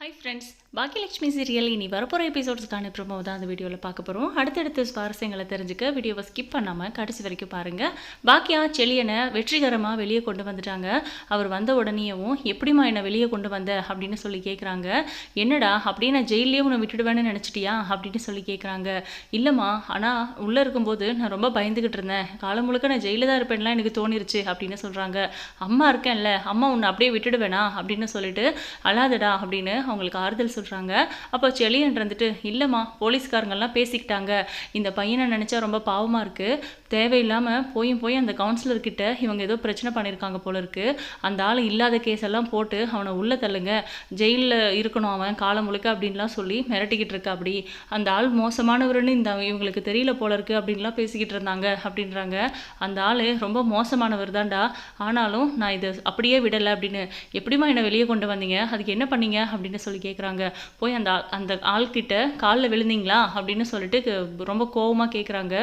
Hi friends Baakiyalakshmi serial இனி வரப்போகிற எபிசோட்ஸ்க்கான promo தான் அந்த வீடியோவில் பார்க்க போகிறோம் அடுத்தடுத்த சுவாரஸ்யங்களை தெரிஞ்சுக்க வீடியோவை ஸ்கிப் பண்ணாமல் கடைசி வரைக்கும் பாருங்கள் பாக்கியா செளியனை வெற்றிகரமாக வெளியே கொண்டு வந்துட்டாங்க. அவர் வந்த உடனேயும் எப்படிம்மா என்னை வெளியே கொண்டு வந்த? அப்படின்னு சொல்லி கேட்குறாங்க என்னடா அப்படியே நான் ஜெயிலே உன்னை விட்டுடுவேன்னு நினச்சிட்டியா? அப்படின்னு சொல்லி கேட்குறாங்க இல்லைம்மா ஆனால் உள்ளே இருக்கும்போது நான் ரொம்ப பயந்துக்கிட்டு இருந்தேன். காலம் முழுக்க நான் ஜெயிலில் தான் இருப்பேன்லாம் எனக்கு தோணிருச்சு அப்படின்னு சொல்கிறாங்க அம்மா இருக்கேன்ல அம்மா உன்னை அப்படியே விட்டுடுவேனா? அப்படின்னு சொல்லிட்டு அழாதடா அப்படின்னு அவங்களுக்கு ஆறுதல் சொல்கிறாங்க அப்போ செலியன் இருந்துட்டு இல்லைம்மா போலீஸ்காரங்கள்லாம் பேசிக்கிட்டாங்க. இந்த பையனை நினச்சா ரொம்ப பாவமாக இருக்குது தேவையில்லாமல் போயும் போய் அந்த கவுன்சிலர்கிட்ட இவங்க ஏதோ பிரச்சனை பண்ணியிருக்காங்க போல இருக்குது அந்த ஆள் இல்லாத கேஸ் எல்லாம் போட்டு அவனை உள்ளே தள்ளுங்க. ஜெயிலில் இருக்கணும் அவன் காலம் முழுக்க அப்படின்லாம் சொல்லி மிரட்டிக்கிட்டு இருக்கா அப்படி. அந்த ஆள் மோசமானவருன்னு இந்த இவங்களுக்கு தெரியல போல இருக்கு அப்படின்லாம் பேசிக்கிட்டு இருந்தாங்க அப்படின்றாங்க. அந்த ஆள் ரொம்ப மோசமானவர் தான்டா. ஆனாலும் நான் இதை அப்படியே விடலை அப்படின்னு. எப்படிம்மா என்னை வெளியே கொண்டு வந்தீங்க? அதுக்கு என்ன பண்ணீங்க? அப்படின்னு சொல்லி கேட்குறாங்க போய் அந்த அந்த ஆள்கிட்ட காலில் விழுந்தீங்களா? அப்படின்னு சொல்லிட்டு ரொம்ப கோவமாக கேட்குறாங்க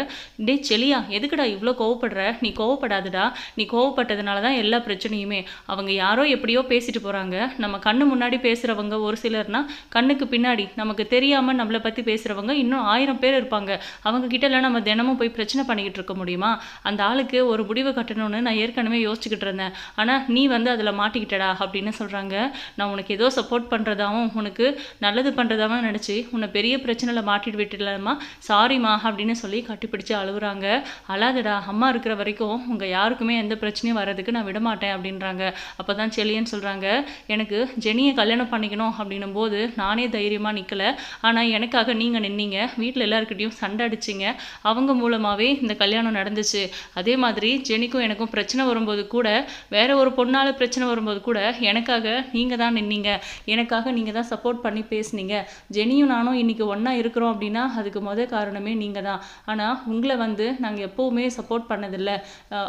டே செலியா எதுக்குடா இவ்வளோ கோவப்படுற? நீ கோவப்படாதுடா. நீ கோவப்பட்டதுனால தான் எல்லா பிரச்சனையுமே. அவங்க யாரோ எப்படியோ பேசிட்டு போகிறாங்க நம்ம கண்ணு முன்னாடி பேசுகிறவங்க ஒரு சிலர்னா கண்ணுக்கு பின்னாடி நமக்கு தெரியாமல் நம்மளை பற்றி பேசுகிறவங்க இன்னும் ஆயிரம் பேர் இருப்பாங்க. அவங்க கிட்டலாம் நம்ம தினமும் போய் பிரச்சனை பண்ணிக்கிட்டு இருக்க முடியுமா? அந்த ஆளுக்கு ஒரு முடிவு கட்டணும்னு நான் ஏற்கனவே யோசிச்சுக்கிட்டு இருந்தேன். ஆனால் நீ வந்து அதில் மாட்டிக்கிட்டடா அப்படின்னு சொல்கிறாங்க நான் உனக்கு ஏதோ சப்போர்ட் பண்ணுறதாவும் உனக்கு நல்லது பண்ணுறதாவும் நினச்சி உன்னை பெரிய பிரச்சனையில் மாட்டிட்டு விட்டுலாமா சாரிம்மா அப்படின்னு சொல்லி கட்டிப்பிடிச்சு அழுகுறாங்க அழாதடா அம்மா இருக்கிற வரைக்கும் உங்கள் யாருக்குமே எந்த பிரச்சனையும் வர்றதுக்கு நான் விட மாட்டேன் அப்படின்றாங்க. அப்போ தான் செலியன்னு சொல்கிறாங்க எனக்கு ஜெனியை கல்யாணம் பண்ணிக்கணும் அப்படின்னும் போது நானே தைரியமாக நிற்கலை ஆனால் எனக்காக நீங்கள் நின்னீங்க. வீட்டில் எல்லாருக்கிட்டையும் சண்டை அடிச்சிங்க. அவங்க மூலமாகவே இந்த கல்யாணம் நடந்துச்சு. அதே மாதிரி ஜெனிக்கும் எனக்கும் பிரச்சனை வரும்போது கூட வேற ஒரு பொண்ணால் பிரச்சனை வரும்போது கூட எனக்காக நீங்கள் தான் நின்னீங்க. எனக்காக நீங்கள் தான் சப்போர்ட் பண்ணி பேசுனீங்க. ஜெனியும் நானும் இன்றைக்கி ஒன்றா இருக்கிறோம் அப்படின்னா அதுக்கு முத காரணமே நீங்கள் தான் ஆனால் உங்களை வந்து நாங்கள் எப்போவுமே சப்போர்ட் பண்ணதில்லை.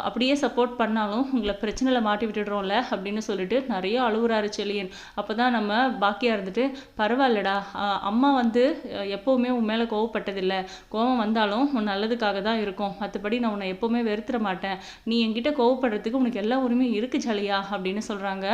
அப்படியே சப்போர்ட் பண்ணாலும் உங்களை பிரச்சனையில் மாட்டி விட்டுடுறோம்ல அப்படின்னு சொல்லிட்டு நிறைய அழுகுறாரு செலியன் அப்போ தான் நம்ம பாக்கியா இருந்துட்டு பரவாயில்லடா அம்மா வந்து எப்போவுமே உன் மேலே கோவப்பட்டதில்லை. கோவம் வந்தாலும் உன் நல்லதுக்காக தான் இருக்கும். மற்றபடி நான் உன்னை எப்போவுமே வெறுத்துற மாட்டேன். நீ என்கிட்ட கோவப்படுறதுக்கு உனக்கு எல்லா உரிமையும் இருக்கு ஜலியா அப்படின்னு சொல்கிறாங்க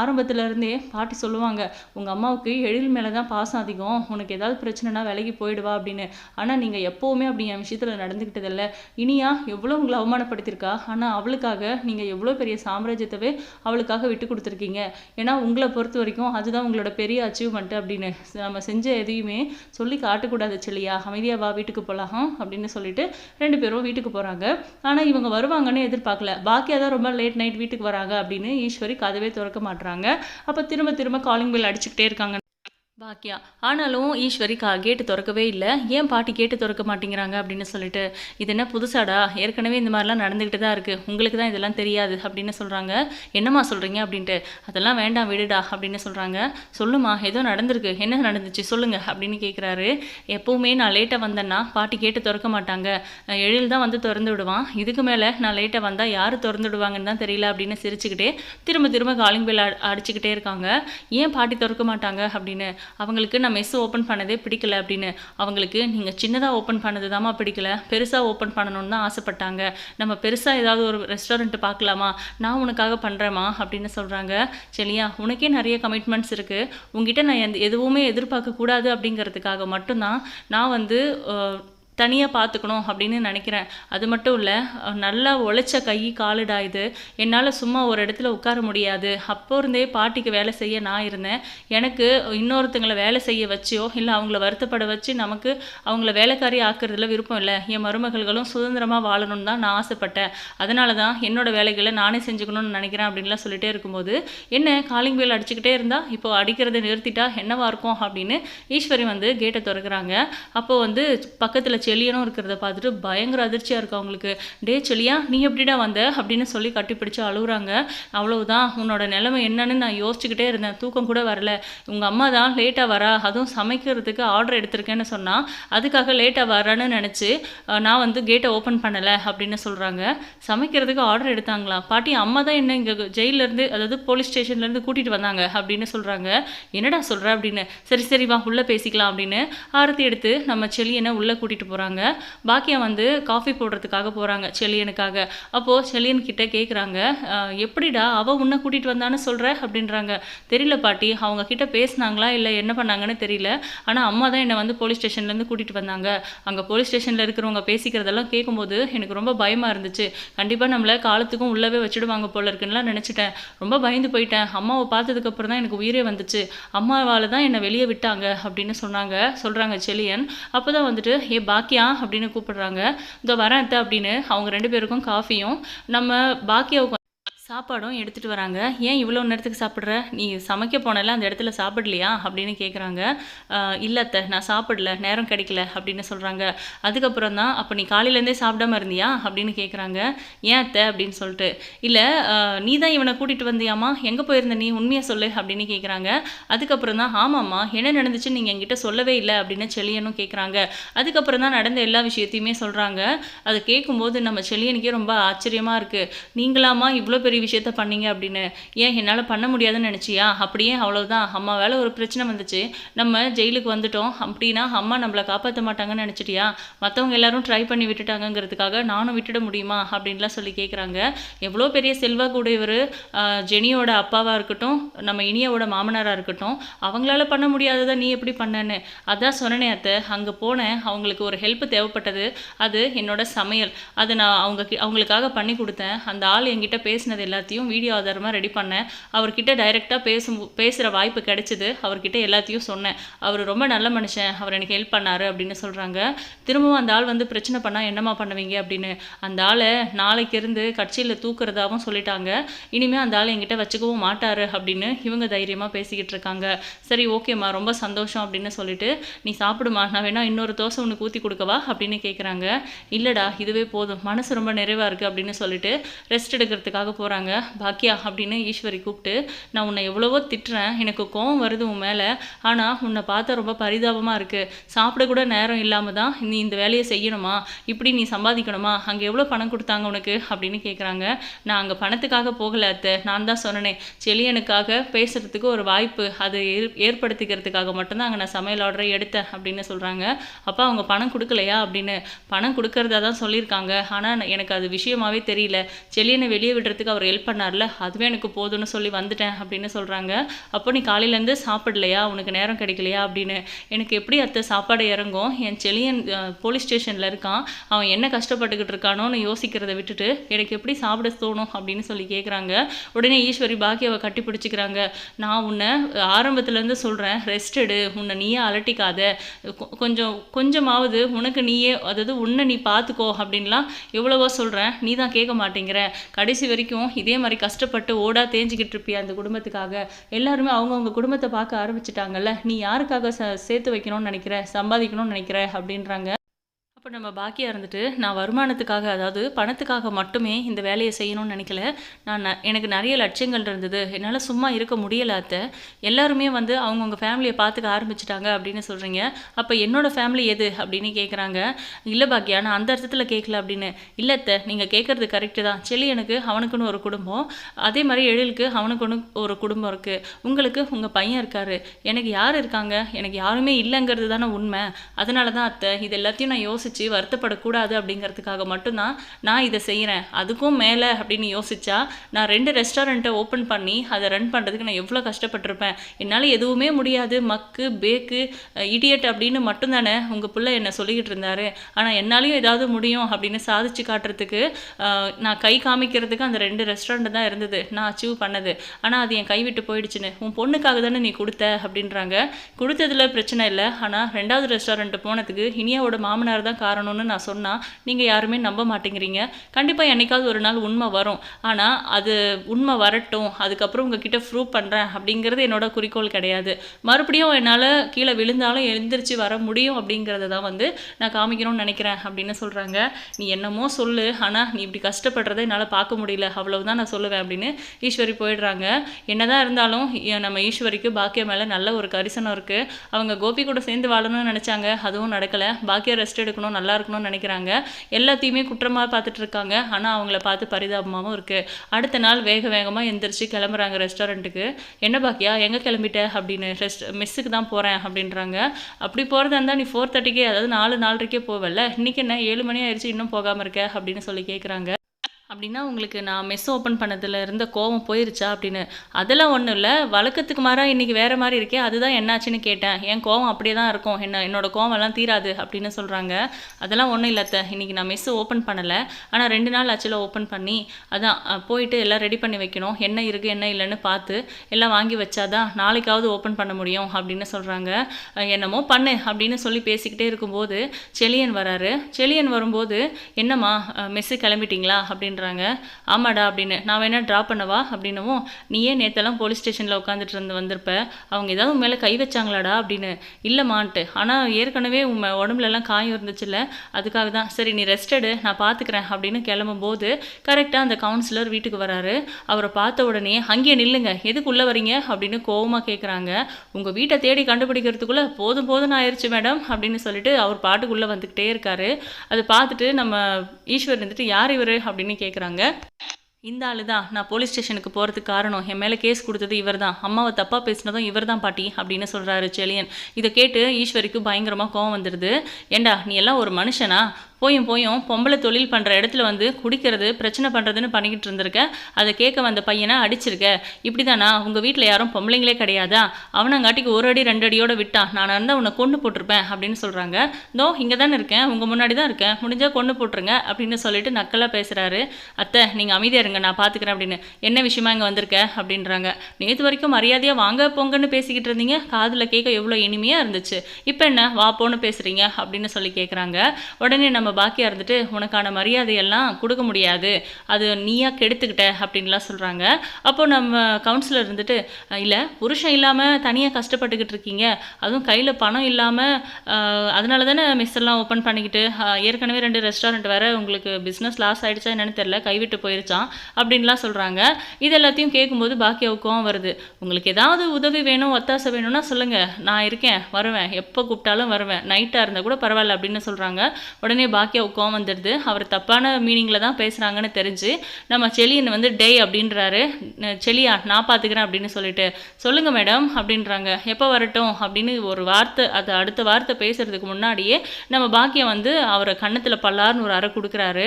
ஆரம்பத்துலேருந்தே பாட்டி சொல்லுவாங்க உங்கள் அம்மாவுக்கு எழில் மேலே தான் பாசம் அதிகம். உனக்கு ஏதாவது பிரச்சனைனா விலகி போயிடுவா அப்படின்னு. ஆனால் நீங்கள் எப்போவுமே அப்படி என் விஷயத்தில் நடந்துக்கிட்டதில்ல இனியா எவ்வளோ உங்களை அவமானப்படுத்தியிருக்கா? ஆனால் அவளுக்காக நீங்கள் எவ்வளோ பெரிய சாம்ராஜ்யத்தவே அவளுக்காக விட்டு கொடுத்துருக்கீங்க. ஏன்னா உங்களை பொறுத்த வரைக்கும் அதுதான் உங்களோட பெரிய அச்சீவ்மெண்ட் அப்படின்னு நம்ம செஞ்ச எதையுமே சொல்லி காட்டக்கூடாது செல்லியா. அமைதியாக வா வீட்டுக்கு போகலாம் அப்படின்னு சொல்லிட்டு ரெண்டு பேரும் வீட்டுக்கு போகிறாங்க ஆனால் இவங்க வருவாங்கன்னு எதிர்பார்க்கல. பாக்கியா தான் ரொம்ப லேட் நைட் வீட்டுக்கு வராங்க அப்படின்னு ஈஸ்வரி கதவே திறக்க மாட்றாங்க. அப்போ திரும்ப திரும்ப காலிங் பெல் அடிச்சுக்கிட்டே இருக்காங்க. பாக்கியா ஆனாலும் ஈஸ்வரி கா கேட்டு திறக்கவே இல்லை. ஏன் பாட்டி கேட்டு திறக்க மாட்டேங்கிறாங்க அப்படின்னு சொல்லிட்டு இது என்ன புதுசாடா? ஏற்கனவே இந்த மாதிரிலாம் நடந்துக்கிட்டு தான் இருக்குது உங்களுக்கு தான் இதெல்லாம் தெரியாது அப்படின்னு சொல்கிறாங்க என்னம்மா சொல்கிறீங்க அப்படின்ட்டு. அதெல்லாம் வேண்டாம் விடுடா அப்படின்னு சொல்கிறாங்க சொல்லுமா ஏதோ நடந்திருக்கு. என்ன நடந்துச்சு? சொல்லுங்கள் அப்படின்னு கேட்குறாரு எப்போவுமே நான் லேட்டாக வந்தேன்னா பாட்டி கேட்டு திறக்க மாட்டாங்க. எழில் தான் வந்து திறந்து விடுவான். இதுக்கு மேலே நான் லேட்டாக வந்தால் யார் திறந்து விடுவாங்கன்னு தான் தெரியல அப்படின்னு சிரிச்சுக்கிட்டே திரும்ப திரும்ப காலிங் பெல் அடிச்சுக்கிட்டே இருக்காங்க. ஏன் பாட்டி திறக்க மாட்டாங்க அப்படின்னு? அவங்களுக்கு நான் மெஸ் ஓப்பன் பண்ணதே பிடிக்கல அப்படின்னு அவங்களுக்கு நீங்கள் சின்னதாக ஓப்பன் பண்ணது தாம்மா பிடிக்கல. பெருசாக ஓப்பன் பண்ணணும்னு தான் ஆசைப்பட்டாங்க. நம்ம பெருசாக ஏதாவது ஒரு ரெஸ்டாரண்ட் பார்க்கலாமா? நான் உனக்காக பண்ணுறேம்மா அப்படின்னு சொல்கிறாங்க சரியா உனக்கே நிறைய கமிட்மெண்ட்ஸ் இருக்குது உங்ககிட்ட நான் எந்த எதுவுமே எதிர்பார்க்கக்கூடாது அப்படிங்கிறதுக்காக மட்டும்தான் நான் வந்து தனியாக பார்த்துக்கணும் அப்படின்னு நினைக்கிறேன். அது மட்டும் இல்லை நல்லா உழைச்ச கை காலுடா இது. என்னால் சும்மா ஒரு இடத்துல உட்கார முடியாது. அப்போ இருந்தே பாட்டிக்கு வேலை செய்ய நான் இருந்தேன். எனக்கு இன்னொருத்தங்களை வேலை செய்ய வச்சியோ இல்லை அவங்கள வருத்தப்பட வச்சு நமக்கு அவங்கள வேலைக்காரி ஆக்குறதுல விருப்பம் இல்லை. என் மருமகள்களும் சுதந்திரமாக வாழணும்னு தான் நான் ஆசைப்பட்டேன். அதனால தான் என்னோட வேலைகளை நானே செஞ்சுக்கணும்னு நினைக்கிறேன் அப்படின்லாம் சொல்லிகிட்டே இருக்கும்போது என்ன காலிங் பெல் அடிச்சுக்கிட்டே இருந்தால் இப்போ அடிக்கிறதை நிறுத்திட்டா என்னவாக இருக்கும் அப்படின்னு ஈஸ்வரி வந்து கேட்டை திறக்கிறாங்க. அப்போ வந்து பக்கத்தில் செளியனும் இருக்கிறத பார்த்துட்டு பயங்கர அதிர்ச்சியாக இருக்கு அவங்களுக்கு. டே செளியா நீ எப்படிடா வந்த? அப்படின்னு சொல்லி கட்டிப்பிடிச்சு அழுகுறாங்க அவ்வளவுதான். உன்னோட நிலைமை என்னன்னு நான் யோசிச்சுக்கிட்டே இருந்தேன். தூக்கம் கூட வரல. உங்கள் அம்மா தான் லேட்டாக வரா. அதுவும் சமைக்கிறதுக்கு ஆர்டர் எடுத்திருக்கேன்னு சொன்னால் அதுக்காக லேட்டாக வரேன்னு நினச்சி நான் வந்து கேட்டை ஓப்பன் பண்ணலை அப்படின்னு சொல்கிறாங்க சமைக்கிறதுக்கு ஆர்டர் எடுத்தாங்களா? பாட்டி அம்மா தான் என்ன இங்கே ஜெயிலேருந்து அதாவது போலீஸ் ஸ்டேஷன்லேருந்து கூட்டிகிட்டு வந்தாங்க அப்படின்னு சொல்கிறாங்க என்னடா சொல்கிற அப்படின்னு. சரி சரி வா உள்ளே பேசிக்கலாம் அப்படின்னு ஆரத்தி எடுத்து நம்ம செளியனை உள்ளே கூட்டிகிட்டு போகிறாங்க போகிறாங்க பாக்கியா வந்து காஃபி போடுறதுக்காக போகிறாங்க செலியனுக்காக. அப்போது செலியன் கிட்ட கேட்குறாங்க எப்படிடா அவள் உன்னை கூட்டிகிட்டு வந்தான்னு சொல்கிற அப்படின்றாங்க. தெரியல பாட்டி அவங்க கிட்ட பேசுனாங்களா இல்லை என்ன பண்ணாங்கன்னு தெரியல. ஆனால் அம்மா தான் என்னை வந்து போலீஸ் ஸ்டேஷன்லேருந்து கூட்டிகிட்டு வந்தாங்க. அங்கே போலீஸ் ஸ்டேஷனில் இருக்கிறவங்க பேசிக்கிறதெல்லாம் கேட்கும்போது எனக்கு ரொம்ப பயமாக இருந்துச்சு. கண்டிப்பாக நம்மளை காலத்துக்கும் உள்ளவே வச்சுடுவாங்க போல இருக்குன்னுலாம் நினச்சிட்டேன். ரொம்ப பயந்து போயிட்டேன். அம்மாவை பார்த்ததுக்கப்புறம் தான் எனக்கு உயிரே வந்துச்சு. அம்மாவால் தான் என்னை வெளியே விட்டாங்க அப்படின்னு சொன்னாங்க சொல்கிறாங்க செலியன். அப்போ தான் வந்துட்டு ஏ பாக்கியா அப்படின்னு கூப்பிடுறாங்க. இதோ வரேன் அத்தை அப்படின்னு அவங்க ரெண்டு பேருக்கும் காஃபியும். நம்ம பாக்கியாவுக்கு சாப்பாடும் எடுத்துகிட்டு வராங்க. ஏன் இவ்வளோ நேரத்துக்கு சாப்பிட்ற? நீ சமைக்க போனல அந்த இடத்துல சாப்பிடலையா? அப்படின்னு கேட்குறாங்க இல்லை அத்தை நான் சாப்பிடல நேரம் கிடைக்கல அப்படின்னு சொல்கிறாங்க அதுக்கப்புறம் தான் அப்போ நீ காலையிலேருந்தே சாப்பிடாம இருந்தியா? அப்படின்னு கேட்குறாங்க ஏன் அத்தை? அப்படின்னு சொல்லிட்டு. இல்லை நீ தான் இவனை கூட்டிகிட்டு வந்தியாமா எங்கே போயிருந்த நீ? உண்மையாக சொல்லு அப்படின்னு கேட்குறாங்க அதுக்கப்புறம் தான் ஆமாம்மா என்ன நடந்துச்சு நீங்கள் என்கிட்ட சொல்லவே இல்லை அப்படின்னு செழியனும் கேட்குறாங்க அதுக்கப்புறம் தான் நடந்த எல்லா விஷயத்தையுமே சொல்கிறாங்க அதை கேட்கும்போது நம்ம செழியனுக்கே ரொம்ப ஆச்சரியமாக இருக்குது நீங்களாமா இவ்வளோ பெரிய விஷயத்த பண்ணீங்க அப்படின்னு. ஏன் என்னால் பண்ண முடியாதுன்னு நினச்சியா? அப்படியே அவ்வளோதான் அம்மா வேலை ஒரு பிரச்சனை வந்துச்சு. நம்ம ஜெயிலுக்கு வந்துட்டோம். அப்படின்னா அம்மா நம்மளை காப்பாற்ற மாட்டாங்கன்னு நினச்சிட்டியா? மற்றவங்க எல்லாரும் ட்ரை பண்ணி விட்டுட்டாங்கங்கிறதுக்காக நானும் விட்டுட முடியுமா? அப்படின்லாம் சொல்லி கேட்குறாங்க எவ்வளோ பெரிய செல்வாக்கு உடையவர் ஜெனியோட அப்பாவாக இருக்கட்டும் நம்ம இனியாவோட மாமனாராக இருக்கட்டும் அவங்களால பண்ண முடியாததை நீ எப்படி பண்ணேன்னு? அதான் சொன்னனே அத்தை. அங்கே போனேன். அவங்களுக்கு ஒரு ஹெல்ப் தேவைப்பட்டது. அது என்னோட சமையல். அதை நான் அவங்க அவங்களுக்காக பண்ணி கொடுத்தேன். அந்த ஆள் என்கிட்ட பேசினது எல்லாத்தையும் வீடியோ ஆதாரமாக ரெடி பண்ணேன். அவர்கிட்ட டைரெக்டாக பேசும் பேசுகிற வாய்ப்பு கிடைச்சிது. அவர்கிட்ட எல்லாத்தையும் சொன்னேன். அவர் ரொம்ப நல்ல மனுஷன். அவர் எனக்கு ஹெல்ப் பண்ணார் அப்படின்னு சொல்கிறாங்க திரும்பவும் அந்த ஆள் வந்து பிரச்சனை பண்ணால் என்னம்மா பண்ணுவீங்க அப்படின்னு. அந்த ஆளை நாளைக்கு இருந்து கட்சியில் தூக்குறதாகவும் சொல்லிட்டாங்க. இனிமேல் அந்த ஆள் என்கிட்ட வச்சுக்கவும் மாட்டார் அப்படின்னு இவங்க தைரியமாக பேசிக்கிட்டு இருக்காங்க. சரி ஓகேம்மா. ரொம்ப சந்தோஷம் அப்படின்னு சொல்லிட்டு நீ சாப்பிடுமா? நான் வேணா இன்னொரு தோசை ஒன்று ஊற்றி கொடுக்கவா அப்படின்னு கேட்குறாங்க இல்லைடா. இதுவே போதும். மனசு ரொம்ப நிறைவாக இருக்குது அப்படின்னு சொல்லிட்டு ரெஸ்ட் எடுக்கிறதுக்காக போகிறாங்க பாக்கியா அப்படின்னு ஈஸ்வரி கூப்பிட்டு நான் உன்னை எவ்வளவோ திட்டுறேன். எனக்கு கோவம் வருது உன் மேலே. ஆனால் உன்னை பார்த்தா ரொம்ப பரிதாபமாக இருக்குது சாப்பிட கூட நேரம் இல்லாமல் தான் நீ இந்த வேலையை செய்யணுமா? இப்படி நீ சம்பாதிக்கணுமா? அங்கே எவ்வளோ பணம் கொடுத்தாங்க உனக்கு? அப்படின்னு கேட்குறாங்க நான் அங்கே பணத்துக்காக போகல அத்தை. நான் தான் சொன்னேனே. செலியனுக்காக பேசுகிறதுக்கு ஒரு வாய்ப்பு அதை ஏற்படுத்திக்கிறதுக்காக மட்டும்தான் அங்கே நான் சமையல் ஆர்டரை எடுத்தேன் அப்படின்னு சொல்கிறாங்க அப்போ அவங்க பணம் கொடுக்கலையா? அப்படின்னு. பணம் கொடுக்கறதா தான் சொல்லியிருக்காங்க. ஆனால் எனக்கு அது விஷயமாவே தெரியல. செலியனை வெளியே விடுறதுக்கு அவர் அவர் ஹெல்ப் பண்ணார்ல அதுவே எனக்கு போதும்னு சொல்லி வந்துட்டேன் அப்படின்னு சொல்கிறாங்க அப்போ நீ காலையிலேருந்து சாப்பிடலையா? உனக்கு நேரம் கிடைக்கலையா? அப்படின்னு. எனக்கு எப்படி அத்தை சாப்பாடு இறங்கும்? என் செளியன் போலீஸ் ஸ்டேஷனில் இருக்கான். அவன் என்ன கஷ்டப்பட்டுக்கிட்டு இருக்கானோன்னு யோசிக்கிறத விட்டுட்டு எனக்கு எப்படி சாப்பிட தோணும்? அப்படின்னு சொல்லி கேட்குறாங்க உடனே ஈஸ்வரி பாக்கியாவை கட்டி பிடிச்சிக்கிறாங்க. நான் உன்னை ஆரம்பத்துலேருந்து சொல்கிறேன் ரெஸ்ட் எடு. உன்னை நீயே அலட்டிக்காத. கொஞ்சம் கொஞ்சமாவது உனக்கு நீயே அதாவது உன்னை நீ பார்த்துக்கோ அப்படின்லாம் எவ்வளவோ சொல்கிறேன் நீ தான் கேட்க மாட்டேங்கிற. கடைசி வரைக்கும் இதே மாதிரி கஷ்டப்பட்டு ஓடா தேஞ்சிக்கிட்டு இருப்பியா அந்த குடும்பத்துக்காக? எல்லாருமே அவங்கவுங்க குடும்பத்தை பார்க்க ஆரம்பிச்சிட்டாங்கல்ல. நீ யாருக்காக ச சேர்த்து வைக்கணும்னு நினைக்கிற? சம்பாதிக்கணும்னு நினைக்கிற? அப்படின்றாங்க. அப்போ நம்ம பாக்கியாக இருந்துட்டு நான் வருமானத்துக்காக அதாவது பணத்துக்காக மட்டுமே இந்த வேலையை செய்யணும்னு நினைக்கல. நான் எனக்கு நிறைய லட்சியங்கள் இருந்தது. என்னால் சும்மா இருக்க முடியல அத்தை. எல்லாருமே வந்து அவங்கவுங்க ஃபேமிலியை பார்த்துக்க ஆரம்பிச்சிட்டாங்க அப்படின்னு சொல்கிறீங்க அப்போ என்னோடய ஃபேமிலி எது? அப்படின்னு கேட்குறாங்க இல்லை பாக்கியா நான் அந்த அர்த்தத்தில் கேட்கல அப்படின்னு. இல்லை அத்தை நீங்கள் கேட்குறது கரெக்டு தான். செல்லி எனக்கு அவனுக்குன்னு ஒரு குடும்பம். அதே மாதிரி எழிலுக்கு அவனுக்குன்னு ஒரு குடும்பம் இருக்குது உங்களுக்கு உங்கள் பையன் இருக்கார். எனக்கு யார் இருக்காங்க? எனக்கு யாருமே இல்லைங்கிறது தானே உண்மை. அதனால தான் அத்தை இது எல்லாத்தையும் நான் யோசிச்சு யோசித்து வருத்தப்படக்கூடாது அப்படிங்கிறதுக்காக மட்டும்தான் நான் இதை செய்கிறேன் அதுக்கும் மேலே அப்படின்னு யோசிச்சா நான் ரெண்டு ரெஸ்டாரண்ட்டை ஓப்பன் பண்ணி அதை ரன் பண்ணுறதுக்கு நான் எவ்வளோ கஷ்டப்பட்டிருப்பேன். என்னால் எதுவுமே முடியாது. மக்கு பேக்கு இடியட் அப்படின்னு மட்டும்தானே உங்கள் பிள்ளை என்னை சொல்லிக்கிட்டு இருந்தார். ஆனால் என்னாலையும் ஏதாவது முடியும் அப்படின்னு சாதிச்சு காட்டுறதுக்கு நான் கை காமிக்கிறதுக்கு அந்த ரெண்டு ரெஸ்டாரண்ட் தான் இருந்தது. நான் அச்சீவ் பண்ணது. ஆனால் அது என் கைவிட்டு போயிடுச்சுன்னு. உன் பொண்ணுக்காக தானே நீ கொடுத்த அப்படின்றாங்க. கொடுத்ததுல பிரச்சனை இல்லை. ஆனால் ரெண்டாவது ரெஸ்டாரண்ட்டு போனதுக்கு இனியாவோட மாமனார் தான் காரணம்னு நான் சொன்னால் நீங்கள் யாருமே நம்ப மாட்டேங்கிறீங்க. கண்டிப்பாக என்றைக்காவது ஒரு நாள் உண்மை வரும். ஆனால் அது உண்மை வரட்டும் அதுக்கப்புறம் உங்ககிட்ட ப்ரூவ் பண்ணுறேன் அப்படிங்கிறது என்னோட குறிக்கோள் கிடையாது. மறுபடியும் என்னால் கீழே விழுந்தாலும் எழுந்திரிச்சு வர முடியும் அப்படிங்கிறத தான் வந்து நான் காமிக்கணும்னு நினைக்கிறேன் அப்படின்னு சொல்கிறாங்க நீ என்னமோ சொல்லு. ஆனால் நீ இப்படி கஷ்டப்படுறதை என்னால் பார்க்க முடியல. அவ்வளவுதான் நான் சொல்லுவேன் அப்படின்னு ஈஸ்வரி போயிடுறாங்க. என்னதான் இருந்தாலும் நம்ம ஈஸ்வரிக்கு பாக்கியம் மேலே நல்ல ஒரு கரிசனம் இருக்குது அவங்க கோபி கூட சேர்ந்து வாழணும்னு நினச்சாங்க. அதுவும் நடக்கலை. பாக்கியம் ரெஸ்ட் எடுக்கணும் நல்லா இருக்கணும்னு நினைக்கிறாங்க. எல்லாத்தையுமே குற்றமாக பார்த்துட்டு இருக்காங்க. ஆனால் அவங்கள பார்த்து பரிதாபமாகவும் இருக்குது அடுத்த நாள் வேக வேகமாக எந்திரிச்சு கிளம்புறாங்க ரெஸ்டாரண்ட்டுக்கு. என்ன பாக்கியா எங்கே கிளம்பிட்ட? அப்படின்னு ரெஸ்ட் மெஸ்ஸுக்கு தான் போகிறேன் அப்படின்றாங்க. அப்படி போகிறதா இருந்தால் நீ ஃபோர் தேர்ட்டிக்கே அதாவது நாலு நாலரைக்கே போவல இன்றைக்கி என்ன? ஏழு மணி ஆயிடுச்சு இன்னும் போகாமல் இருக்க அப்படின்னு சொல்லி கேட்குறாங்க அப்படின்னா உங்களுக்கு நான் மெஸ் ஓப்பன் பண்ணதில் இருந்த கோவம் போயிருச்சா அப்படின்னு. அதெல்லாம் ஒன்றும் இல்லை. வழக்கத்துக்கு மாறாக இன்றைக்கி வேறு மாதிரி இருக்கே அதுதான் என்னாச்சுன்னு கேட்டேன். என் கோவம் அப்படியே தான் இருக்கும். என்ன என்னோடய கோவம் எல்லாம் தீராது அப்படின்னு சொல்கிறாங்க அதெல்லாம் ஒன்றும் இல்லை அத்தை. இன்றைக்கி நான் மெஸ் ஓப்பன் பண்ணலை. ஆனால் ரெண்டு நாள் ஆச்சில் ஓப்பன் பண்ணி அதான் போயிட்டு எல்லாம் ரெடி பண்ணி வைக்கணும். என்ன இருக்குது என்ன இல்லைன்னு பார்த்து எல்லாம் வாங்கி வச்சாதான் நாளைக்காவது ஓப்பன் பண்ண முடியும் அப்படின்னு சொல்கிறாங்க என்னமோ பண்ணு அப்படின்னு சொல்லி பேசிக்கிட்டே இருக்கும்போது செலியன் வராரு. செலியன் வரும்போது என்னம்மா மெஸ்ஸு கிளம்பிட்டீங்களா அப்படின்றாங்க. ஆமாடா அப்படின்னு. நான் வேணா ட்ராப் பண்ணவா அப்படின்னவும் நீயே நேற்றெல்லாம் போலீஸ் ஸ்டேஷனில் உட்காந்துட்டு இருந்து வந்திருப்ப. அவங்க ஏதாவது உன் மேலே கை வச்சாங்களாடா அப்படின்னு. இல்லைம்மான்ட்டு. ஆனால் ஏற்கனவே உன் உடம்புலலாம் உடம்புல காயம் இருந்துச்சுல்ல. அதுக்காக தான். சரி நீ ரெஸ்டடு நான் பார்த்துக்கிறேன் அப்படின்னு கிளம்பும்போது கரெக்டாக அந்த கவுன்சிலர் வீட்டுக்கு வராரு. அவரை பார்த்த உடனே அங்கேயே நில்லுங்க. எதுக்கு உள்ளே வரீங்க? அப்படின்னு கோவமாக கேட்குறாங்க உங்கள் வீட்டை தேடி கண்டுபிடிக்கிறதுக்குள்ளே போதும் போதும் ஆயிடுச்சு மேடம். அப்படின்னு சொல்லிட்டு அவர் பாட்டுக்குள்ளே வந்துக்கிட்டே இருக்காரு. அதை பார்த்துட்டு நம்ம ஈஸ்வர் இருந்துட்டு யார் இவர்? அப்படின்னு கேட்குறாங்க இந்த ஆள் தான். நான் போலீஸ் ஸ்டேஷனுக்கு போகிறதுக்கு காரணம். என் மேலே கேஸ் கொடுத்தது இவர் தான் அம்மாவை தப்பாக பேசினதும் இவர் தான் பாட்டி அப்படின்னு சொல்கிறாரு செலியன் இதை கேட்டு ஈஸ்வரிக்கு பயங்கரமாக கோவம் வந்துடுது ஏண்டா நீ எல்லாம் ஒரு மனுஷனா? போயும் போயும் பொம்பளை தொழில் பண்ணுற இடத்துல வந்து குடிக்கிறது பிரச்சனை பண்ணுறதுன்னு பண்ணிக்கிட்டு இருந்திருக்க. அதை கேட்க வந்த பையனை அடிச்சிருக்க. இப்படி தானா உங்கள் வீட்டில் யாரும் பொம்பளைங்களே கிடையாதா? அவனங்காட்டிக்கு ஒரு அடி ரெண்டு அடியோட விட்டான் நான் இருந்தால் உன்னை கொண்டு போட்டிருப்பேன் அப்படின்னு சொல்கிறாங்க தோ இங்கே தானே இருக்கேன். உங்கள் முன்னாடி தான் இருக்கேன். முடிஞ்சால் கொண்டு போட்டுருங்க அப்படின்னு சொல்லிட்டு நக்கலாக பேசுகிறாரு அத்தை நீங்கள் அமைதியாக இருங்க. நான் பார்த்துக்கிறேன் அப்படின்னு. என்ன விஷயமா இங்கே வந்திருக்க? அப்படின்றாங்க. நேற்று வரைக்கும் மரியாதையாக வாங்க போங்கன்னு பேசிக்கிட்டு இருந்தீங்க. காதில் கேட்க எவ்வளோ இனிமையாக இருந்துச்சு. இப்போ என்ன? வா போன்னு பேசுகிறீங்க அப்படின்னு சொல்லி கேட்குறாங்க உடனே நம்ம பாக்கியா இருந்துட்டு உனக்கான மரியாதையெல்லாம் கொடுக்க முடியாது. அது நீயா கெடுத்துக்கிட்ட அப்படின்லாம் சொல்கிறாங்க அப்போ நம்ம கவுன்சிலர் இருந்துட்டு இல்லை புருஷன் இல்லாமல் தனியாக கஷ்டப்பட்டுக்கிட்டு இருக்கீங்க. அதுவும் கையில் பணம் இல்லாமல் அதனால தானே மிஸ் எல்லாம் ஓப்பன் பண்ணிக்கிட்டு ஏற்கனவே ரெண்டு ரெஸ்டாரண்ட் வேறு உங்களுக்கு பிஸ்னஸ் லாஸ் ஆகிடுச்சா என்னென்னு தெரில கைவிட்டு போயிருச்சான் அப்படின்லாம் சொல்கிறாங்க இது எல்லாத்தையும் கேட்கும்போது பாக்கியாவுக்கும் வருது. உங்களுக்கு ஏதாவது உதவி வேணும் ஒத்தாசை வேணும்னா சொல்லுங்கள் நான் இருக்கேன் வருவேன். எப்போ கூப்பிட்டாலும் வருவேன். நைட்டாக இருந்தால் கூட பரவாயில்ல அப்படின்னு சொல்கிறாங்க உடனே பாக்கியாவுக்கு கோவம் வந்துடுது. அவர் தப்பான மீனிங்கில் தான் பேசுகிறாங்கன்னு தெரிஞ்சு நம்ம செலியன் வந்து டேய் அப்படின்றாரு. செலியா நான் பார்த்துக்கிறேன் அப்படின்னு சொல்லிட்டு சொல்லுங்கள் மேடம் அப்படின்றாங்க. எப்போ வரட்டும் அப்படின்னு ஒரு வார்த்தை அது அடுத்த வார்த்தை பேசுகிறதுக்கு முன்னாடியே நம்ம பாக்கியம் வந்து அவரை கன்னத்தில் பல்லார்னு ஒரு அறை கொடுக்குறாரு.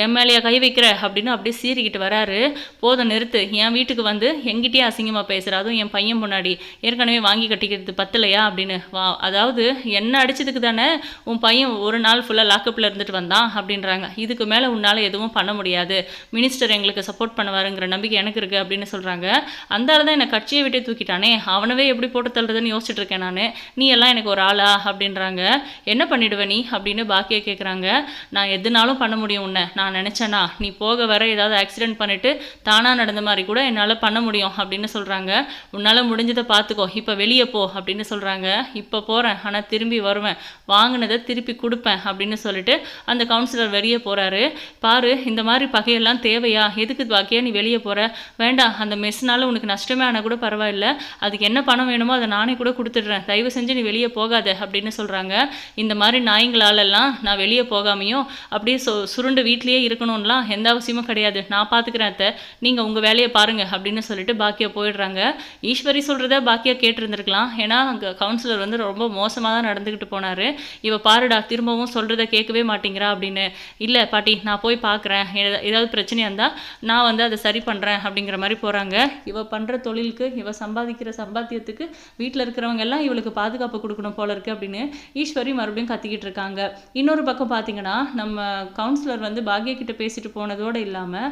என் மேலேயே கை வைக்கிற அப்படின்னு அப்படியே சீறிக்கிட்டு வராரு. போதும் நிறுத்து. என் வீட்டுக்கு வந்து எங்கிட்டயே அசிங்கமாக பேசுகிற அதுவும் என் பையன் முன்னாடி. ஏற்கனவே வாங்கி கட்டிக்கிறது பத்தலையா? அப்படின்னு. வா அதாவது என்ன அடிச்சதுக்கு தானே உன் பையன் ஒரு நாள் ஃபுல்லாக லாக்கப்பில் இருந்துட்டு வந்தான் அப்படின்றாங்க. இதுக்கு மேலே உன்னால் எதுவும் பண்ண முடியாது. மினிஸ்டர் எங்களுக்கு சப்போர்ட் பண்ணுவாருங்கிற நம்பிக்கை எனக்கு இருக்குது அப்படின்னு சொல்கிறாங்க அந்த ஆள் தான் என்னை கட்சியை விட்டே தூக்கிட்டானே. அவனவே எப்படி போட்டு தள்ளுறதுன்னு யோசிச்சுட்டு இருக்கேன் நான். நீ எல்லாம் எனக்கு ஒரு ஆளா அப்படின்றாங்க. என்ன பண்ணிடுவ நீ அப்படின்னு பாக்கியா கேட்குறாங்க நான் எதுனாலும் பண்ண முடியும் உன்னை. நான் நினச்சேனா நீ போக வர ஏதாவது ஆக்சிடென்ட் பண்ணிவிட்டு தானாக நடந்த மாதிரி கூட என்னால் பண்ண முடியும் அப்படின்னு சொல்கிறாங்க உன்னால் முடிஞ்சதை பார்த்துக்கோ இப்போ வெளியே போ அப்படின்னு சொல்கிறாங்க இப்போ போகிறேன் ஆனால் திரும்பி வருவேன். வாங்கினதை திருப்பி கொடுப்பேன் அப்படின்னு சொல்லிட்டு அந்த கவுன்சிலர் வெளியே போகிறாரு பாரு இந்த மாதிரி பகையெல்லாம் தேவையா? எதுக்கு பாக்கியா நீ வெளியே போகிற வேண்டாம் அந்த மெஸ்னால் உனக்கு நஷ்டமே ஆனால் கூட பரவாயில்ல. அதுக்கு என்ன பணம் வேணுமோ அதை நானே கூட கொடுத்துட்றேன். தயவு செஞ்சு நீ வெளியே போகாத அப்படின்னு சொல்கிறாங்க இந்த மாதிரி நாய்ங்களாலெல்லாம் நான் வெளியே போகாமையும் அப்படியே சு சுருண்டு வீட்லேயே இருக்கணும்லாம் எந்த அவசியமும் கிடையாது. நான் பார்த்துக்கிறேன் அத்தை. நீங்கள் உங்கள் வேலையை பாருங்கள் அப்படின்னு சொல்லிட்டு பாக்கியா போயிடுறாங்க. ஈஸ்வரி சொல்கிறத பாக்கியா கேட்டிருந்துருக்கலாம். ஏன்னா அங்கே கவுன்சிலர் வந்து ரொம்ப மோசமாக தான் நடந்துக்கிட்டு போனார். இவ பாருடா திரும்பவும் சொல்கிறத கேட்கவே மாட்டேங்கிறா அப்படின்னு. இல்லை பாட்டி நான் போய் பார்க்குறேன். ஏதாவது பிரச்சனையாக இருந்தால் நான் வந்து அதை சரி பண்ணுறேன் அப்படிங்கிற மாதிரி போகிறாங்க இவ பண்ணுற தொழிலுக்கு இவ சம்பாதிக்கிற சம்பாத்தியத்துக்கு வீட்டில் இருக்கிறவங்க எல்லாம் இவளுக்கு பாதுகாப்பு கொடுக்கணும் போல இருக்கு அப்படின்னு ஈஸ்வரி மறுபடியும் கத்திக்கிட்டு இருக்காங்க. இன்னொரு பக்கம் பார்த்தீங்கன்னா நம்ம கவுன்சிலர் வந்து பாக்யா கிட்ட பேசிட்டு போனதோடு இல்லாமல்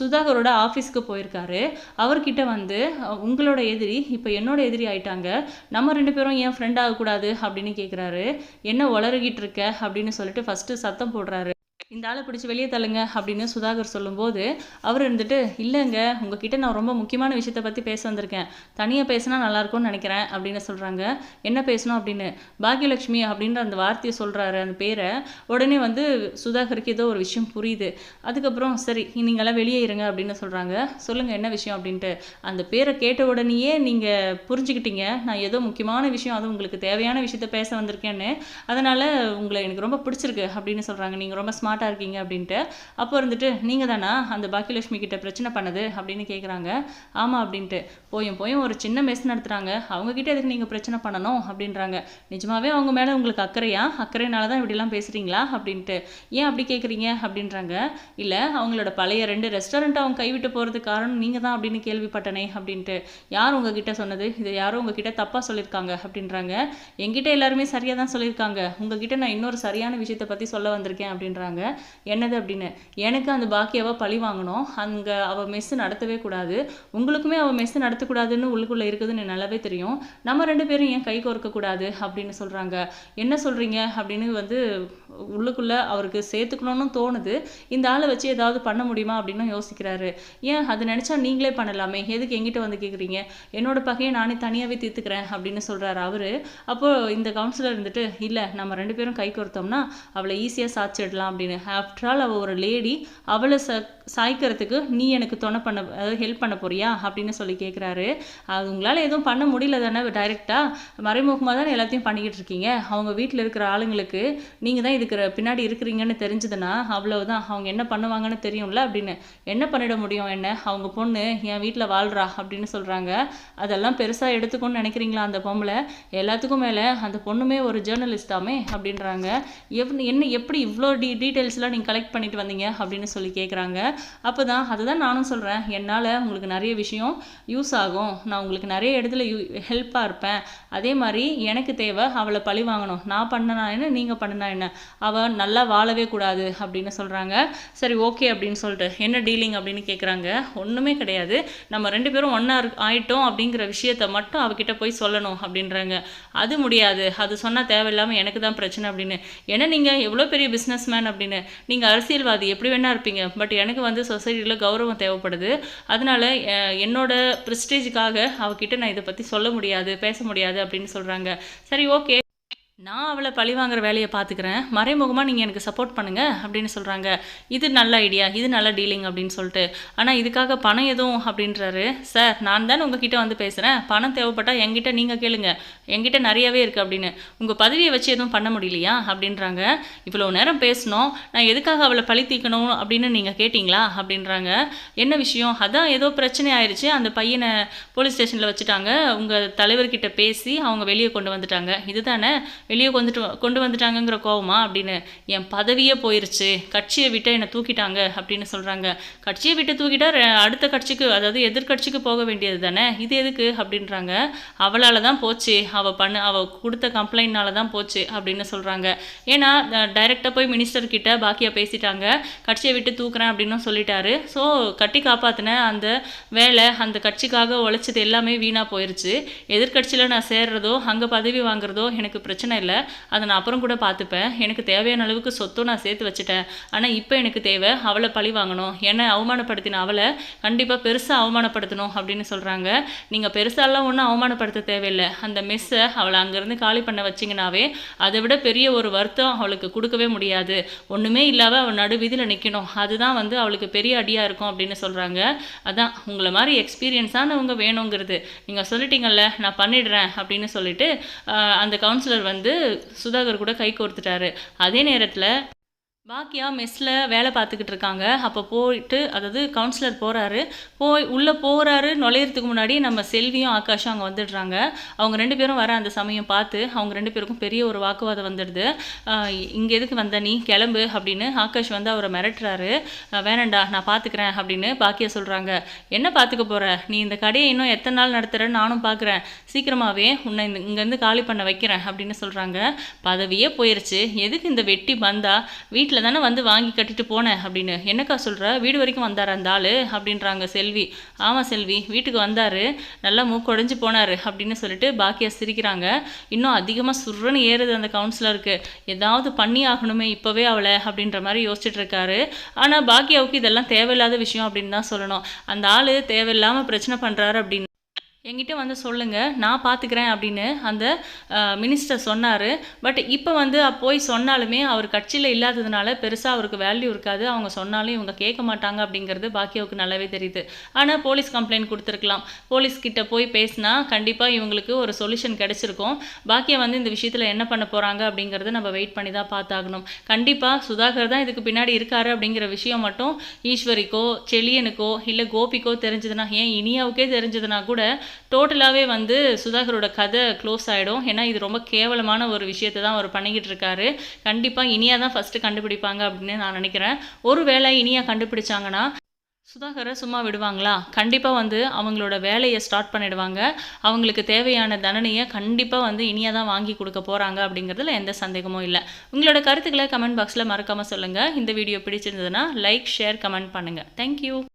சுதாகரோட ஆஃபீஸ்க்கு போயிருக்காரு. அவர்கிட்ட வந்து உங்களோட எதிரி இப்போ என்னோட எதிரி ஆயிட்டாங்க. நம்ம ரெண்டு பேரும் ஏன் ஃப்ரெண்ட் ஆகக்கூடாது அப்படின்னு கேட்குறாரு என்ன உளறுகிட்டு இருக்க அப்படின்னு சொல்லிட்டு ஃபஸ்ட்டு சத்தம் போடுறாரு. இந்த ஆளை பிடிச்சி வெளியே தள்ளுங்க அப்படின்னு சுதாகர் சொல்லும்போது அவர் இருந்துட்டு இல்லைங்க உங்ககிட்ட நான் ரொம்ப முக்கியமான விஷயத்தை பற்றி பேச வந்திருக்கேன். தனியாக பேசினா நல்லாயிருக்கும்னு நினைக்கிறேன் அப்படின்னு சொல்கிறாங்க என்ன பேசணும்? அப்படின்னு. பாக்யலட்சுமி அப்படின்ற அந்த வார்த்தையை சொல்கிறாரு அந்த பேரை. உடனே வந்து சுதாகருக்கு ஏதோ ஒரு விஷயம் புரியுது. அதுக்கப்புறம் சரி நீங்களாம் வெளியே இருங்க அப்படின்னு சொல்கிறாங்க சொல்லுங்கள் என்ன விஷயம்? அப்படின்ட்டு. அந்த பேரை கேட்ட உடனேயே நீங்கள் புரிஞ்சுக்கிட்டீங்க. நான் ஏதோ முக்கியமான விஷயம் அது உங்களுக்கு தேவையான விஷயத்த பேச வந்திருக்கேன்னு. அதனால் உங்களை எனக்கு ரொம்ப பிடிச்சிருக்கு அப்படின்னு சொல்கிறாங்க நீங்கள் ரொம்ப ஸ்மார்ட் ஸ்மார்ட்டாக இருக்கீங்க அப்படின்ட்டு. அப்போ இருந்துட்டு நீங்கள் தானா அந்த பாக்கியலட்சுமி கிட்ட பிரச்சனை பண்ணது? அப்படின்னு கேட்குறாங்க ஆமாம் அப்படின்ட்டு. போயும் போயும் ஒரு சின்ன மெஸ் நடத்துகிறாங்க அவங்கக்கிட்ட எதுக்கு நீங்கள் பிரச்சனை பண்ணணும்? அப்படின்றாங்க. நிஜமாவே அவங்க மேலே உங்களுக்கு அக்கறையா? அக்கறையினால தான் இப்படிலாம் பேசுகிறீங்களா அப்படின்ட்டு. ஏன் அப்படி கேட்குறீங்க அப்படின்றாங்க. இல்லை அவங்களோட பழைய ரெண்டு ரெஸ்டாரண்ட்டை அவங்க கைவிட்டு போகிறதுக்கு காரணம் நீங்கள் தான் அப்படின்னு கேள்விப்பட்டனே அப்படின்ட்டு. யார் உங்ககிட்ட சொன்னது? இது யாரும் உங்ககிட்ட தப்பாக சொல்லியிருக்காங்க அப்படின்றாங்க. எங்கிட்ட எல்லாருமே சரியாக தான் சொல்லியிருக்காங்க உங்ககிட்ட நான் இன்னொரு சரியான விஷயத்தை பற்றி சொல்ல வந்திருக்கேன் அப்படின்றாங்க. என்னது அப்படின்னு? எனக்கு அந்த பாக்கியாவை பழி வாங்கணும். அங்கே அவள் மெஸ்ஸு நடத்தவே கூடாது. உங்களுக்குமே அவள் மெஸ்ஸு நடத்தக்கூடாதுன்னு உள்ளுக்குள்ளே இருக்குதுன்னு நல்லாவே தெரியும். நம்ம ரெண்டு பேரும் ஏன் கை கோர்க்கக்கூடாது அப்படின்னு சொல்கிறாங்க என்ன சொல்கிறீங்க அப்படின்னு வந்து உள்ளுக்குள்ளே அவருக்கு சேர்த்துக்கணும்னு தோணுது. இந்த ஆளை வச்சு ஏதாவது பண்ண முடியுமா அப்படின்னு யோசிக்கிறாரு. ஏன்? அது நினச்சா நீங்களே பண்ணலாமே. எதுக்கு எங்கிட்ட வந்து கேட்குறீங்க என்னோட பகையை நானே தனியாகவே தீர்த்துக்கிறேன் அப்படின்னு சொல்கிறாரு அவர். அப்போது இந்த கவுன்சிலர் இருந்துட்டு இல்லை நம்ம ரெண்டு பேரும் கை கோர்த்தோம்னா அவளை ஈஸியாக சாச்சிடலாம் அப்படின்னு அப்படின்னு. ஆஃப்டர் ஆல் அவள் ஒரு லேடி அவளை ச சாய்க்கிறதுக்கு நீ எனக்கு துணை பண்ண அதாவது ஹெல்ப் பண்ண போறியா அப்படின்னு சொல்லி கேட்குறாரு அது உங்களால் எதுவும் பண்ண முடியல தானே டைரெக்டாக மறைமுகமாக தானே எல்லாத்தையும் பண்ணிக்கிட்டு இருக்கீங்க? அவங்க வீட்டில் இருக்கிற ஆளுங்களுக்கு நீங்கள் தான் இதுக்கு பின்னாடி இருக்கிறீங்கன்னு தெரிஞ்சதுன்னா அவ்வளவுதான். அவங்க என்ன பண்ணுவாங்கன்னு தெரியும்ல அப்படின்னு. என்ன பண்ணிட முடியும் என்ன? அவங்க பொண்ணு என் வீட்டில் வாழ்கிறா அப்படின்னு சொல்கிறாங்க அதெல்லாம் பெருசாக எடுத்துக்கணும்னு நினைக்கிறீங்களா அந்த பொம்பளை? எல்லாத்துக்கும் மேலே அந்த பொண்ணுமே ஒரு ஜேர்னலிஸ்டாமே அப்படின்றாங்க. எவ் என்ன எப்படி இவ்வளோ டீ டீட்டெயில்ஸ்லாம் நீங்கள் கலெக்ட் பண்ணிட்டு வந்தீங்க அப்படின்னு சொல்லி கேட்குறாங்க அப்போ தான் அதுதான் நானும் சொல்கிறேன் என்னால் உங்களுக்கு நிறைய விஷயம் யூஸ் ஆகும். நான் உங்களுக்கு நிறைய இடத்துல யூ ஹெல்ப்பாக இருப்பேன். அதே மாதிரி எனக்கு தேவை அவளை பழி வாங்கணும். நான் பண்ணனா என்ன நீங்கள் பண்ணனா என்ன? அவள் நல்லா வாழவே கூடாது அப்படின்னு சொல்கிறாங்க சரி ஓகே அப்படின்னு சொல்லிட்டு என்ன டீலிங் அப்படின்னு கேட்குறாங்க ஒன்றுமே கிடையாது. நம்ம ரெண்டு பேரும் ஒன்றா ஆயிட்டோம் அப்படிங்கிற விஷயத்த மட்டும் அவகிட்ட போய் சொல்லணும் அப்படின்றாங்க. அது முடியாது. அது சொன்னால் தேவையில்லாமல் எனக்கு தான் பிரச்சனை அப்படின்னு. ஏன்னா நீங்கள் எவ்வளோ பெரிய பிஸ்னஸ் மேன் அப்படின்னு. நீங்கள் அரசியல்வாதி எப்படி வேணா இருப்பீங்க. பட் எனக்கு வந்து சொசைட்டியில் கௌரவம் தேவைப்படுது. அதனால என்னோட ப்ரெஸ்டேஜுக்காக அவகிட்ட நான் இதை பற்றி சொல்ல முடியாது பேச முடியாது அப்படின்னு சொல்கிறாங்க சரி ஓகே நான் அவளை பழி வாங்குற வேலையை பார்த்துக்கிறேன். மறைமுகமாக நீங்கள் எனக்கு சப்போர்ட் பண்ணுங்கள் அப்படின்னு சொல்கிறாங்க இது நல்ல ஐடியா இது நல்ல டீலிங் அப்படின்னு சொல்லிட்டு. ஆனால் இதுக்காக பணம் எதுவும் அப்படின்றாரு. சார் நான் தானே உங்ககிட்ட வந்து பேசுகிறேன் பணம் தேவைப்பட்டால் என்கிட்ட நீங்கள் கேளுங்க. என்கிட்ட நிறையவே இருக்குது அப்படின்னு. உங்கள் பதவியை வச்சு எதுவும் பண்ண முடியலையா? அப்படின்றாங்க. இவ்வளோ நேரம் பேசணும் நான் எதுக்காக அவளை பழி தீக்கணும் அப்படின்னு நீங்கள் கேட்டிங்களா? அப்படின்றாங்க. என்ன விஷயம்? அதான் ஏதோ பிரச்சனை ஆயிடுச்சு அந்த பையனை போலீஸ் ஸ்டேஷனில் வச்சுட்டாங்க. உங்கள் தலைவர்கிட்ட பேசி அவங்க வெளியே கொண்டு வந்துட்டாங்க. இதுதானே வெளியே கொண்டுட்டு கொண்டு வந்துட்டாங்கங்கிற கோவமா? அப்படின்னு என் பதவியே போயிருச்சு. கட்சியை விட்டு என்னை தூக்கிட்டாங்க. அப்படின்னு சொல்கிறாங்க கட்சியை விட்டு தூக்கிட்டா அடுத்த கட்சிக்கு அதாவது எதிர்கட்சிக்கு போக வேண்டியது தானே? இது எதுக்கு? அப்படின்றாங்க. அவளால் தான் போச்சு. அவள் பண்ண அவள் கொடுத்த கம்ப்ளைண்ட்னால தான் போச்சு. அப்படின்னு சொல்கிறாங்க ஏன்னா டைரெக்டாக போய் மினிஸ்டர் கிட்ட பேசிட்டாங்க. கட்சியை விட்டு தூக்குறேன் அப்படின்னு சொல்லிட்டாரு. ஸோ கட்டி காப்பாற்றின அந்த வேலை அந்த கட்சிக்காக உழைச்சது எல்லாமே வீணாக போயிருச்சு. எதிர்கட்சியில் நான் சேர்றதோ அங்கே பதவி வாங்குறதோ எனக்கு பிரச்சனை இல்லை. அதை நான் அப்புறம் கூட பார்த்துப்பேன் எனக்கு தேவையான அளவுக்கு சொத்தும் நான் சேர்த்து வச்சுட்டேன். ஆனால் இப்போ எனக்கு தேவை அவளை பழி வாங்கணும். என்னை அவமானப்படுத்தின அவளை கண்டிப்பாக பெருசாக அவமானப்படுத்தணும் அப்படின்னு சொல்கிறாங்க நீங்கள் பெருசாலாம் ஒன்றும் அவமானப்படுத்த தேவையில்லை. அந்த மெஸ்ஸை அவளை அங்கேருந்து காலி பண்ண வச்சிங்கனாவே அதை விட பெரிய ஒரு வருத்தம் அவளுக்கு கொடுக்கவே முடியாது. ஒன்றுமே இல்லாமல் அவள் நடுவீதியில் நிற்கணும் அதுதான் வந்து அவளுக்கு பெரிய அடியாக இருக்கும் அப்படின்னு சொல்கிறாங்க அதான் உங்களை மாதிரி எக்ஸ்பீரியன்ஸானவங்க வேணுங்கிறது. நீங்கள் சொல்லிட்டீங்கல்ல நான் பண்ணிடுறேன் அப்படின்னு சொல்லிட்டு அந்த கவுன்சிலர் வந்து சுதாகர் கூட கை கோர்த்துட்டாரு. அதே நேரத்தில் பாக்கியா மெஸ்ஸில் வேலை பார்த்துக்கிட்டு இருக்காங்க. அப்போ போயிட்டு அதாவது கவுன்சிலர் போகிறாரு போய் உள்ளே போகிறாரு நுழையிறதுக்கு முன்னாடி நம்ம செல்வியும் ஆகாஷும் அங்கே வந்துடுறாங்க. அவங்க ரெண்டு பேரும் வர அந்த சமயம் பார்த்து அவங்க ரெண்டு பேருக்கும் பெரிய ஒரு வாக்குவாதம் வந்துடுது. இங்கே எதுக்கு வந்த நீ? கிளம்பு அப்படின்னு ஆகாஷ் வந்து அவரை மிரட்டுறாரு. வேணண்டா நான் பார்த்துக்கிறேன் அப்படின்னு பாக்கியா சொல்கிறாங்க என்ன பார்த்துக்க போகிற நீ இந்த கடையை இன்னும் எத்தனை நாள் நடத்துகிறேன்னு நானும் பார்க்குறேன். சீக்கிரமாகவே உன்னை இந்த இங்கேருந்து காலி பண்ண வைக்கிறேன் அப்படின்னு சொல்கிறாங்க பதவியே போயிடுச்சு எதுக்கு இந்த வெட்டி பந்தா? வீட்டில் கடைசியில் தானே வந்து வாங்கி கட்டிட்டு போனேன் அப்படின்னு. என்னக்கா சொல்கிற வீடு வரைக்கும் வந்தார் அந்த ஆள்? அப்படின்றாங்க செல்வி. ஆமாம் செல்வி வீட்டுக்கு வந்தார். நல்லா மூக்கொடைஞ்சு போனார் அப்படின்னு சொல்லிட்டு பாக்கியா சிரிக்கிறாங்க. இன்னும் அதிகமாக சுருன்னு ஏறுது அந்த கவுன்சிலருக்கு. ஏதாவது பண்ணி ஆகணுமே இப்போவே அவளை அப்படின்ற மாதிரி யோசிச்சுட்டு இருக்காரு. ஆனால் பாக்கியாவுக்கு இதெல்லாம் தேவையில்லாத விஷயம் அப்படின்னு தான் சொல்லணும். அந்த ஆள் தேவையில்லாமல் பிரச்சனை பண்ணுறாரு அப்படின்னு எங்கிட்ட வந்து சொல்லுங்கள் நான் பார்த்துக்கிறேன் அப்படின்னு அந்த மினிஸ்டர் சொன்னார். பட் இப்போ வந்து போய் சொன்னாலுமே அவர் கட்சியில் இல்லாததுனால பெருசாக அவருக்கு வேல்யூ இருக்காது. அவங்க சொன்னாலும் இவங்க கேட்க மாட்டாங்க அப்படிங்கிறது பாக்கியாவுக்கு நல்லாவே தெரியுது. ஆனால் போலீஸ் கம்ப்ளைண்ட் கொடுத்துருக்கலாம். போலீஸ்கிட்ட போய் பேசினா கண்டிப்பாக இவங்களுக்கு ஒரு சொல்யூஷன் கிடச்சிருக்கும். பாக்கியா வந்து இந்த விஷயத்தில் என்ன பண்ண போகிறாங்க அப்படிங்கிறத நம்ம வெயிட் பண்ணி தான் பார்த்தாகணும். கண்டிப்பாக சுதாகர் தான் இதுக்கு பின்னாடி இருக்காரு அப்படிங்கிற விஷயம் மட்டும் ஈஸ்வரிக்கோ செலியனுக்கோ இல்லை கோபிக்கோ தெரிஞ்சதுன்னா ஏன் இனியாவுக்கே தெரிஞ்சதுன்னா கூட டோட்டலாகவே வந்து சுதாகரோட கதை க்ளோஸ் ஆகிடும் ஏன்னா இது ரொம்ப கேவலமான ஒரு விஷயத்தை தான் அவர் பண்ணிக்கிட்டு இருக்காரு. கண்டிப்பாக இனியா தான் ஃபஸ்ட்டு கண்டுபிடிப்பாங்க அப்படின்னு நான் நினைக்கிறேன். ஒருவேளை இனியா கண்டுபிடிச்சாங்கன்னா சுதாகரை சும்மா விடுவாங்களா? கண்டிப்பாக வந்து அவங்களோட வேலையை ஸ்டார்ட் பண்ணிடுவாங்க. அவங்களுக்கு தேவையான தண்டனையை கண்டிப்பாக வந்து இனியாக தான் வாங்கி கொடுக்க போகிறாங்க அப்படிங்கிறதுல எந்த சந்தேகமும் இல்லை. உங்களோட கருத்துக்களை கமெண்ட் பாக்ஸில் மறக்காமல் சொல்லுங்கள் இந்த வீடியோ பிடிச்சிருந்ததுன்னா லைக் ஷேர் கமெண்ட் பண்ணுங்கள் தேங்க்யூ